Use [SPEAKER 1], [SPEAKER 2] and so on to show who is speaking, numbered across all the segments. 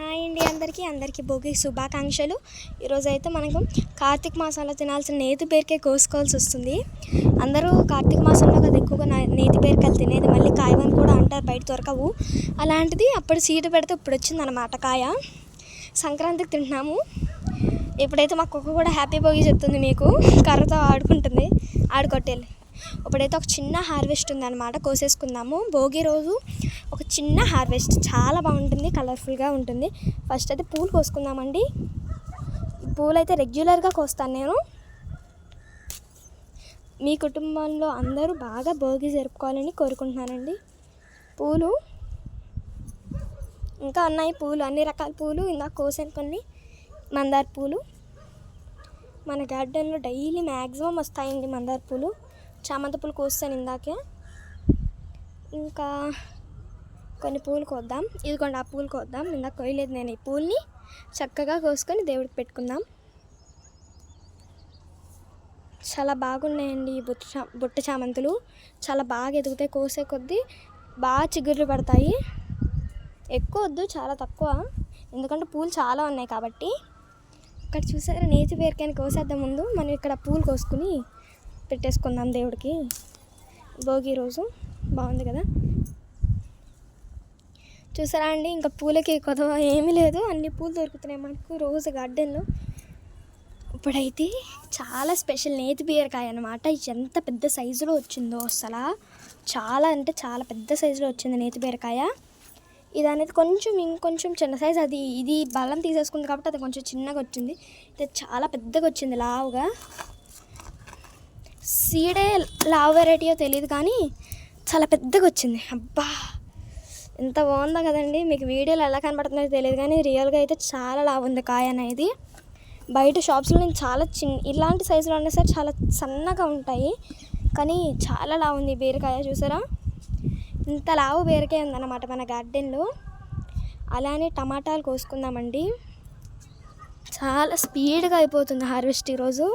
[SPEAKER 1] Hi అండి అందరికీ అందరికీ భోగి శుభాకాంక్షలు. ఈరోజైతే మనకు కార్తీక మాసంలో తినాల్సిన నేతి బీరకాయ కోసుకోవాల్సి వస్తుంది. అందరూ కార్తీక మాసంలో కదా ఎక్కువగా నేతి బీరకాయలు తినేది మళ్ళీ కాయవని కూడా అంటారు బయట దొరకవు. అలాంటిది అప్పుడు సీటు పెడితే ఇప్పుడు వచ్చిందన్నమాట కాయ. సంక్రాంతికి తింటున్నాము. ఇప్పుడైతే మా కుక్క కూడా హ్యాపీ భోగి చెప్తుంది మీకు. కర్రతో ఆడుకుంటుంది ఆడుకొట్టేళ్ళి ఇప్పుడైతే ఒక చిన్న హార్వెస్ట్ ఉందన్నమాట కోసేసుకుందాము. భోగి రోజు ఒక చిన్న హార్వెస్ట్. చాలా బాగుంటుంది కలర్ఫుల్గా ఉంటుంది. ఫస్ట్ అయితే పూలు కోసుకుందామండి. పూలు అయితే రెగ్యులర్గా కోస్తాను నేను. మీ కుటుంబంలో అందరూ బాగా భోగి జరుపుకోవాలని కోరుకుంటున్నానండి. పూలు. ఇంకా ఉన్నాయి పూలు అన్ని రకాల పూలు ఇందాక కోసాను కొన్ని. మందార పూలు. మన గార్డెన్లో డైలీ మ్యాక్సిమం వస్తాయండి మందార పూలు. చామంతి పూలు కోస్తాను ఇందాకే. ఇంకా కొన్ని పూలు కోద్దాం. ఇదిగోండి ఆ పూలు కోద్దాం. ఇందాక కోయలేదు నేను ఈ పూల్ని. చక్కగా కోసుకొని దేవుడికి పెట్టుకుందాం. చాలా బాగున్నాయండి ఈ బుట్ట చా బుట్ట చామంతులు. చాలా బాగా ఎదుగుతాయి కోసే కొద్దీ బాగా చిగుర్లు పడతాయి. ఎక్కువ వద్దు చాలా తక్కువ. ఎందుకంటే పూలు చాలా ఉన్నాయి కాబట్టి. ఇక్కడ చూసారా నేతి పేరుకైనా కోసేద్దాం ముందు. మనం ఇక్కడ పూలు కోసుకుని పెట్టేసుకుందాం దేవుడికి. భోగి రోజు. బాగుంది కదా? చూసారా అండి? ఇంకా పూలకి కొదవ ఏమీ లేదు. అన్ని పూలు దొరుకుతున్నాయి మనకు రోజు గార్డెన్లో. ఇప్పుడైతే చాలా స్పెషల్ నేతి బీరకాయ అనమాట ఎంత పెద్ద సైజులో వచ్చిందో అసలు. చాలా అంటే చాలా పెద్ద సైజులో వచ్చింది నేతి బీరకాయ. ఇది అనేది కొంచెం ఇంకొంచెం చిన్న సైజ్. అది ఇది బలం తీసేసుకుంది కాబట్టి అది కొంచెం చిన్నగా వచ్చింది. ఇది చాలా పెద్దగా వచ్చింది లావుగా. సీడే లావ్ వెరైటీయో తెలియదు కానీ చాలా పెద్దగా వచ్చింది. అబ్బా! ఎంత బాగుందో కదండి? మీకు వీడియోలో ఎలా కనబడుతుందో తెలియదు కానీ రియల్గా అయితే చాలా లావు ఉంది కాయ అనేది. బయట షాప్స్లో నేను చాలా చిన్న ఇలాంటి సైజులో ఉన్నాయి సరే చాలా సన్నగా ఉంటాయి. కానీ చాలా లావు ఉంది బీరకాయ చూసారా? ఇంత లావు బీరకాయ ఉందన్నమాట మన గార్డెన్లో. అలానే టమాటాలు కోసుకుందామండి. చాలా స్పీడ్గా అయిపోతుంది హార్వెస్ట్ ఈరోజు.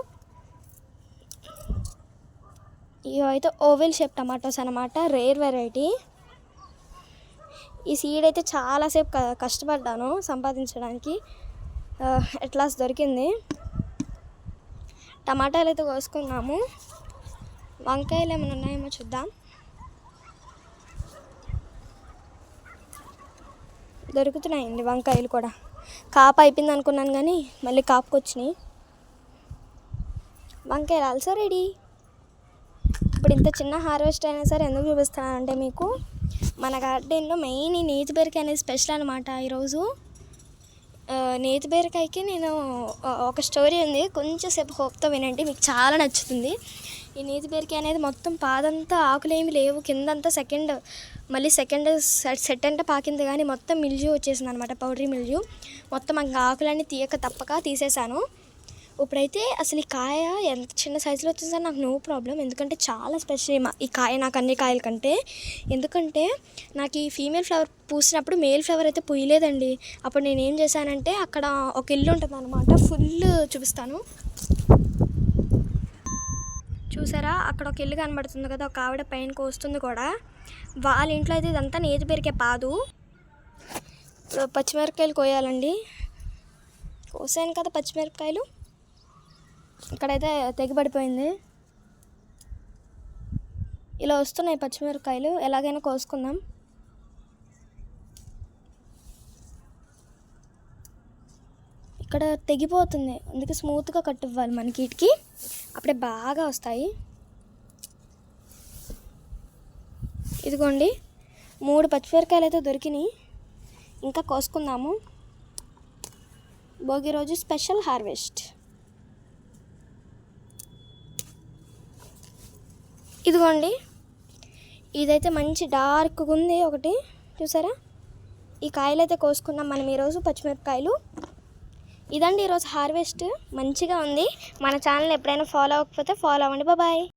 [SPEAKER 1] ఇవైతే అయితే ఓవెల్ షేప్ టమాటోస్ అనమాట రేర్ వెరైటీ. ఈ సీడ్ అయితే చాలాసేపు క- కష్టపడ్డాను సంపాదించడానికి. ఎట్లాస్ దొరికింది. టమాటాలు అయితే కోసుకున్నాము. వంకాయలు ఏమైనా ఉన్నాయేమో చూద్దాం. దొరుకుతున్నాయండి వంకాయలు కూడా. కాపు అయిపోయింది అనుకున్నాను కానీ మళ్ళీ కాపుకొచ్చినాయి వంకాయలు ఆల్సో రెడీ ఇప్పుడు ఇంత చిన్న హార్వెస్ట్ అయినా సరే ఎందుకు చూపిస్తున్నానంటే మీకు మన గార్డెన్లో మెయిన్ ఈ నేతి బీరకాయ అనేది స్పెషల్ అనమాట ఈరోజు. నేతి బీరకాయకి నేను ఒక స్టోరీ ఉంది. కొంచెం సేపు హోప్తో వినండి మీకు చాలా నచ్చుతుంది. ఈ నేతి బీరకాయ అనేది మొత్తం పాదంతా ఆకులేమి లేవు. కిందంతా సెకండ్ మళ్ళీ సెకండ్ సెట్ అంటే పాకింది కానీ మొత్తం మిల్జు వచ్చేసింది అనమాట పౌడరీ మిల్జు మొత్తం ఇంకా ఆకులన్నీ తీయక తప్పక తీసేశాను. ఇప్పుడైతే అసలు ఈ కాయ ఎంత చిన్న సైజులో వచ్చిందో నాకు నో ప్రాబ్లం. ఎందుకంటే చాలా స్పెషల్ ఈ మా- ఈ కాయ నాకు అన్ని కాయల కంటే. ఎందుకంటే నాకు ఈ ఫీమేల్ ఫ్లవర్ పూసినప్పుడు మేల్ ఫ్లవర్ అయితే పూయలేదండి. అప్పుడు నేను ఏం చేశానంటే అక్కడ ఒక ఇల్లు ఉంటుంది అనమాట ఫుల్ చూపిస్తాను. చూసారా? అక్కడ ఒక ఇల్లు కనబడుతుంది కదా ఒక ఆవిడ పైన కోస్తుంది కూడా. వాళ్ళ ఇంట్లో అయితే ఇదంతా నేతి పెరిగే పాదు. పచ్చిమిరపకాయలు కోయాలండి. కోసాను కదా పచ్చిమిరపకాయలు. ఇక్కడైతే తెగిపడిపోయింది. ఇలా వస్తున్నాయి పచ్చిమిరపకాయలు. ఎలాగైనా కోసుకుందాం. ఇక్కడ తెగిపోతుంది. అందుకే స్మూత్గా కట్ ఇవ్వాలి మనకి ఇటుకి అప్పుడే బాగా వస్తాయి. ఇదిగోండి. మూడు పచ్చిమిరకాయలు అయితే దొరికినాయి. ఇంకా కోసుకుందాము. భోగి రోజు స్పెషల్ హార్వెస్ట్. ఇదిగోండి. ఇదైతే మంచి డార్క్గా ఉంది ఒకటి. చూసారా? ఈ కాయలు అయితే కోసుకున్నాం మనం ఈరోజు పచ్చిమిరపకాయలు. ఇదండి ఈరోజు హార్వెస్ట్. మంచిగా ఉంది. మన ఛానల్ ఎప్పుడైనా ఫాలో అవ్వకపోతే ఫాలో అవ్వండి. బాబాయ్